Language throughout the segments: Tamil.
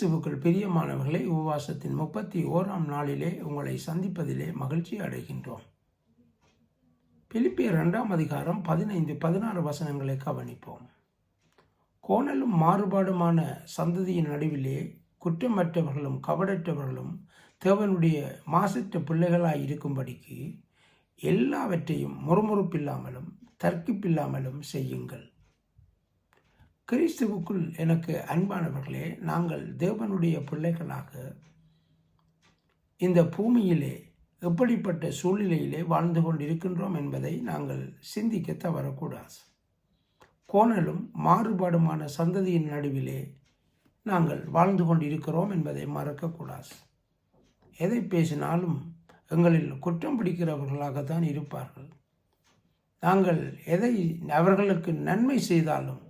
பிரியமானவர்களை உபவாசத்தின் முப்பத்தி ஓராம் நாளிலே உங்களை சந்திப்பதிலே மகிழ்ச்சி அடைகின்றோம். பிலிப்பியர் இரண்டாம் அதிகாரம் பதினைந்து பதினாறு வசனங்களை கவனிப்போம். கோணலும் மாறுபாடுமான சந்ததியின் நடுவிலே குற்றமற்றவர்களும் கபடற்றவர்களும் தேவனுடைய மாசற்ற பிள்ளைகளாய் இருக்கும்படிக்கு எல்லாவற்றையும் முறுமுறுப்பில்லாமலும் தர்க்கிப்பில்லாமலும் செய்யுங்கள். கிறிஸ்துவுக்குள் எனக்கு அன்பானவர்களே நாங்கள் தேவனுடைய பிள்ளைகளாக இந்த பூமியிலே எப்படிப்பட்ட சூழ்நிலையிலே வாழ்ந்து கொண்டிருக்கின்றோம் என்பதை நாங்கள் சிந்திக்க தவறக்கூடாது. கோணலும் மாறுபாடுமான சந்ததியின் நடுவிலே நாங்கள் வாழ்ந்து கொண்டிருக்கிறோம் என்பதை மறக்கக்கூடாது. எதை பேசினாலும் எங்களில் குற்றம் பிடிக்கிறவர்களாகத்தான் இருப்பார்கள். நாங்கள் எதை அவர்களுக்கு நன்மை செய்தாலும்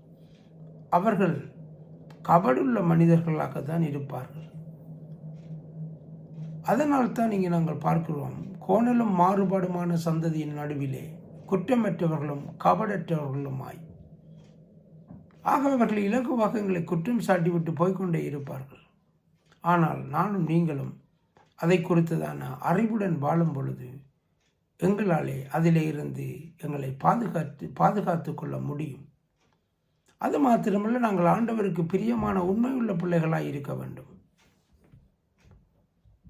அவர்கள் கபடுள்ள மனிதர்களாக தான் இருப்பார்கள். அதனால் தான் இங்கே நாங்கள் பார்க்கிறோம் கோணலும் மாறுபாடுமான சந்ததியின் நடுவிலே குற்றமற்றவர்களும் கபடற்றவர்களுமாய். ஆக அவர்கள் இலகுவாக எங்களை குற்றம் சாட்டிவிட்டு போய்கொண்டே இருப்பார்கள். ஆனால் நானும் நீங்களும் அதை குறித்ததான அறிவுடன் வாழும் பொழுது எங்களாலே அதிலே இருந்து எங்களை பாதுகாத்து பாதுகாத்து கொள்ள முடியும். அது மாத்திரமல்ல நாங்கள் ஆண்டவருக்கு பிரியமான உண்மையுள்ள பிள்ளைகளாக இருக்க வேண்டும்.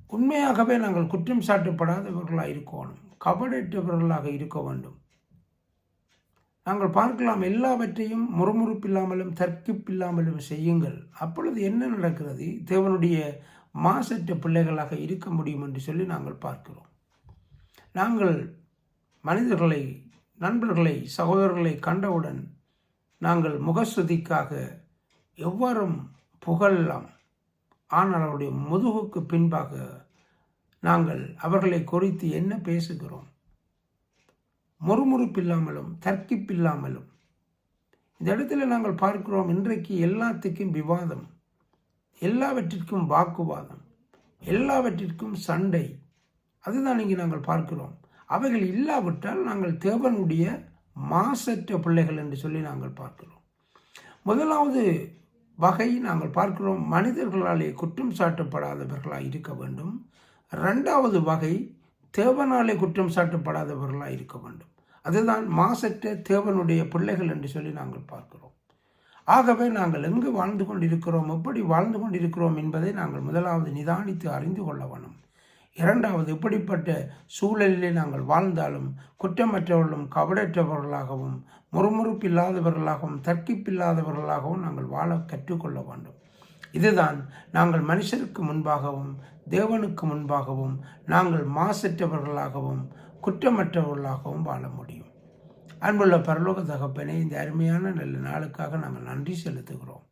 உண்மையாகவே நாங்கள் குற்றம் சாட்டப்படாதவர்களாக இருக்கணும். கபடற்றவர்களாக இருக்க வேண்டும். நாங்கள் பார்க்கலாம் எல்லாவற்றையும் முறுமுறுப்பில்லாமலும் தர்க்கிப்பில்லாமலும் செய்யுங்கள். அப்பொழுது என்ன நடக்கிறது? தேவனுடைய மாசற்ற பிள்ளைகளாக இருக்க முடியும் என்று சொல்லி நாங்கள் பார்க்கிறோம். நாங்கள் மனிதர்களை நண்பர்களை சகோதரர்களை கண்டவுடன் நாங்கள் முகஸ்துதிக்காக எவ்வாறும் புகழலாம். ஆனால் அவருடைய முதுகுக்கு பின்பாக நாங்கள் அவர்களை குறித்து என்ன பேசுகிறோம்? முறுமுறுப்பில்லாமலும் தர்க்கிப்பில்லாமலும். இந்த இடத்துல நாங்கள் பார்க்கிறோம் இன்றைக்கு எல்லாத்துக்கும் விவாதம் எல்லாவற்றிற்கும் வாக்குவாதம் எல்லாவற்றிற்கும் சண்டை. அதுதான் இங்கே நாங்கள் பார்க்கிறோம். அவைகள் இல்லாவிட்டால் நாங்கள் தேவனுடைய மாசற்ற பிள்ளைகள் என்று சொல்லி நாங்கள் பார்க்கிறோம். முதலாவது வகை நாங்கள் பார்க்கிறோம் மனிதர்களாலே குற்றம் சாட்டப்படாதவர்களாக இருக்க வேண்டும். ரெண்டாவது வகை தேவனாலே குற்றம் சாட்டப்படாதவர்களாக இருக்க வேண்டும். அதுதான் மாசற்ற தேவனுடைய பிள்ளைகள் என்று சொல்லி நாங்கள் பார்க்கிறோம். ஆகவே நாங்கள் எங்கு வாழ்ந்து கொண்டிருக்கிறோம் எப்படி வாழ்ந்து கொண்டிருக்கிறோம் என்பதை நாங்கள் முதலாவது நிதானித்து அறிந்து கொள்ள வேணும் இரண்டாவது இப்படிப்பட்ட சூழலிலே நாங்கள் வாழ்ந்தாலும் குற்றமற்றவர்களும் கபடற்றவர்களாகவும் முறுமுறுப்பில்லாதவர்களாகவும் தர்க்கிப்பில்லாதவர்களாகவும் நாங்கள் வாழ கற்றுக்கொள்ள வேண்டும். இதுதான் நாங்கள் மனுஷருக்கு முன்பாகவும் தேவனுக்கு முன்பாகவும் நாங்கள் மாசற்றவர்களாகவும் குற்றமற்றவர்களாகவும் வாழ முடியும். அன்புள்ள பரலோக தகப்பனே இந்த அருமையான நல்ல நாளுக்காக நாங்கள் நன்றி செலுத்துகிறோம்.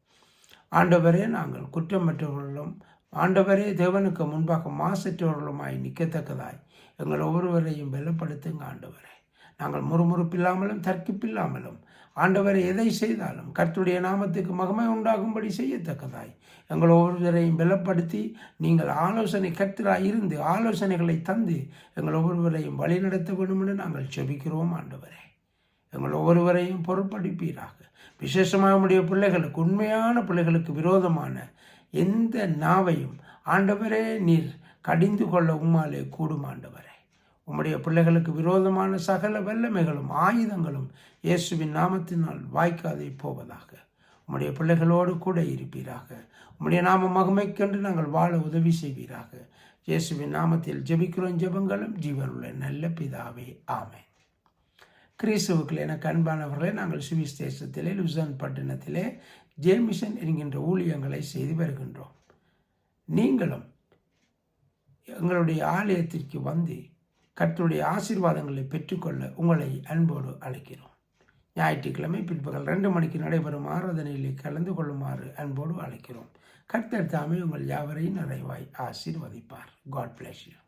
ஆண்டவரே நாங்கள் குற்றமற்றவர்களும் ஆண்டவரே தேவனுக்கு முன்பாக மாசற்றவர்களுமாய் நிற்கத்தக்கதாய் எங்கள் ஒவ்வொருவரையும் வெல்லப்படுத்துங்க ஆண்டவரே. நாங்கள் முறுமுறுப்பில்லாமலும் தர்க்கிப்பில்லாமலும் ஆண்டவரை எதை செய்தாலும் கர்த்துடைய நாமத்துக்கு மகமை உண்டாகும்படி செய்யத்தக்கதாய் எங்கள் ஒவ்வொருவரையும் பலப்படுத்தி நீங்கள் ஆலோசனை கர்த்தராக இருந்து ஆலோசனைகளை தந்து எங்கள் ஒவ்வொருவரையும் வழிநடத்த வேண்டும் என்று நாங்கள் செபிக்கிறோம் ஆண்டவரே. எங்கள் ஒவ்வொருவரையும் பொருட்படுப்பீராக விசேஷமாக உடைய பிள்ளைகளுக்கு உண்மையான பிள்ளைகளுக்கு விரோதமான எந்த நாவையும் ஆண்டவரே நீர் கடிந்து கொள்ள உம்மாலே கூடும் ஆண்டவரே. உம்முடைய பிள்ளைகளுக்கு விரோதமான சகல வல்லமைகளும் ஆயுதங்களும் இயேசுவின் நாமத்தினால் வாய்க்காதே போவதாக. உம்முடைய பிள்ளைகளோடு கூட இருப்பீராக. உம்முடைய நாம மகிமைக்கென்று நாங்கள் வாழ உதவி செய்வீராக. இயேசுவின் நாமத்தில் ஜெபிக்கிறோம் ஜெபங்களும் ஜீவனுள்ள நல்ல பிதாவே. ஆமே கிறிஸ்துவுக்குள் எனக்கு அன்பானவர்களே நாங்கள் சுவிஸ் தேசத்திலே லுசான் பட்டணத்திலே ஜேமிஷன் என்கின்ற ஊழியங்களை செய்து வருகின்றோம். நீங்களும் எங்களுடைய ஆலயத்திற்கு வந்து கர்த்தருடைய ஆசீர்வாதங்களை பெற்றுக்கொள்ள உங்களை அன்போடு அழைக்கிறோம். ஞாயிற்றுக்கிழமை பிற்பகல் ரெண்டு மணிக்கு நடைபெறும் ஆராதனையிலே கலந்து கொள்ளுமாறு அன்போடு அழைக்கிறோம். கர்த்தர் தாமே உங்கள் யாவரையும் நிறைவாய் ஆசீர்வதிப்பார். God bless you